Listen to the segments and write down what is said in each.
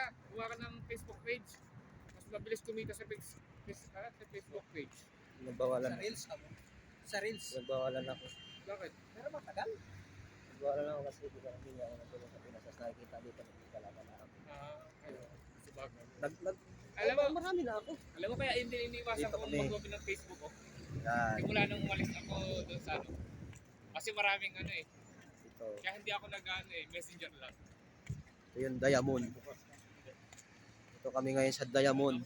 ka. Kuha ka ng Facebook page. Mas mabilis kumita sa, face, face, ah, sa Facebook page. Nagbawalan. Sa Reels ako. Sa Reels. Nagbawalan ako. Bakit? Pero matagal. Nagbawalan ako kasi di ba hindi ako nagtulong sa Pinas. Tapos nakikita dito nagkikalaban na ako. Ah, ayun. Kasi bagay. Nag, nag, Alam mo, marami na ako. alam mo kaya hindi iniwasan ko mag-open ng Facebook ko. Yan. Simula nung umalis ako doon sa ano. Kasi maraming ano eh. Ito. Kaya hindi ako nag-ano eh, messenger lang. Ito yung Diamond. Ito kami ngayon sa Diamond.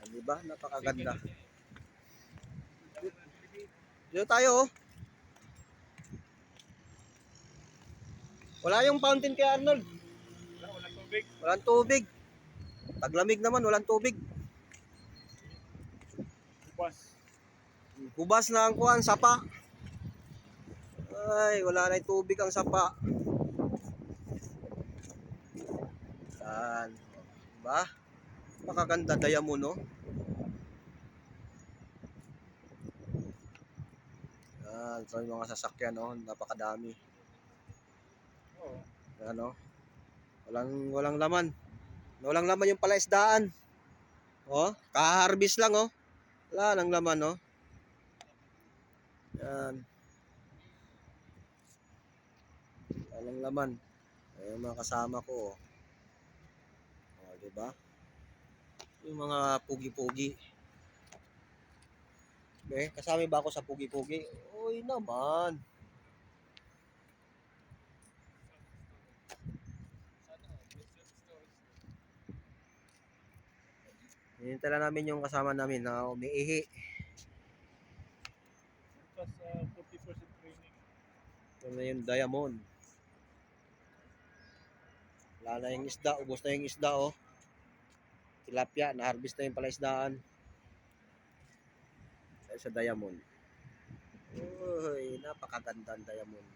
Yan, di ba? Napakaganda. Dito tayo oh. Wala yung fountain kay Arnold. Wala, walang tubig. Walang tubig. Taglamig naman, walang tubig. Bukas. Hubas na ang kuhan, sapa. Ay, wala na yung tubig ang sapa. Yan. Diba? Makaganda diamond, no? Yan, ito yung mga sasakyan, no? Napakadami. Oo. Yan, no? Walang, walang laman. Walang laman yung palaisdaan. Oh, kaharbis lang, oh. Wala nang laman, no? Yan. Walang laman. Ayan mga kasama ko. Oh. Ba? Yung mga pugi-pugi. Eh, kasama ba ako sa pugi-pugi? Uy naman. Hinintala namin yung kasama namin na umiihi. Tapos uh, 40% training. Ito na yung diamond. Wala na yung isda. Ubos na yung isda, oh. Tilapia. Na-harvest na yung palaisdaan. Sa diamond. Uy, napakaganda ang diamond.